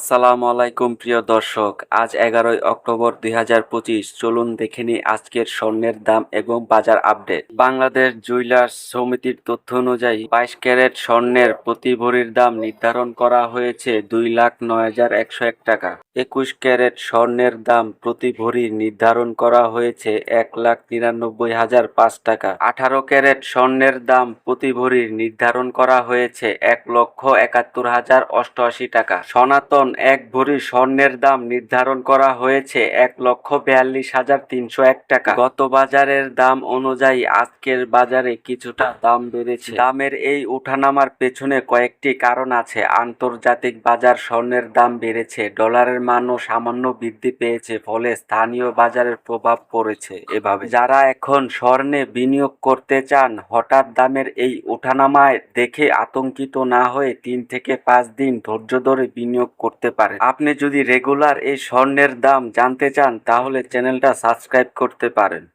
আসসালামু আলাইকুম, প্রিয় দর্শক। আজ এগারোই অক্টোবর দুই হাজার পঁচিশ। চলুন দেখে নিই আজকের স্বর্ণের দাম এবং বাজার আপডেট। বাংলাদেশ জুয়েলার্স সমিতির তথ্য অনুযায়ী বাইশ ক্যারেট স্বর্ণের প্রতি ভরির দাম নির্ধারণ করা হয়েছে দুই লাখ নয় হাজার একশো এক টাকা। একুশ ক্যারেট স্বর্ণের দাম প্রতি ভরি নির্ধারণ করা হয়েছে এক লাখ নিরানব্বই হাজার পাঁচ টাকা। আঠারো ক্যারেট স্বর্ণের দাম প্রতি ভরি নির্ধারণ করা হয়েছে এক লক্ষ একাত্তর হাজার অষ্টআশি টাকা। সনাতন এক ভরি স্বর্ণের দাম নির্ধারণ করা হয়েছে এক লক্ষ বিয়াল্লিশ হাজার তিনশো এক টাকা। গত বাজারের দাম অনুযায়ী আজকের বাজারে কিছুটা দাম বেড়েছে। দামের এই ওঠানামার পেছনে কয়েকটি কারণ আছে। আন্তর্জাতিক বাজার স্বর্ণের দাম বেড়েছে, ডলারের মানও সামান্য বৃদ্ধি পেয়েছে, ফলে স্থানীয় বাজারের প্রভাব পড়েছে এভাবে। যারা এখন স্বর্ণে বিনিয়োগ করতে চান, হঠাৎ দামের এই ওঠানামায় দেখে আতঙ্কিত না হয়ে তিন থেকে পাঁচ দিন ধৈর্য ধরে বিনিয়োগ করতে পারে আপনি যদি রেগুলার এই স্বর্ণের দাম জানতে চান, তাহলে চ্যানেলটা সাবস্ক্রাইব করতে পারেন।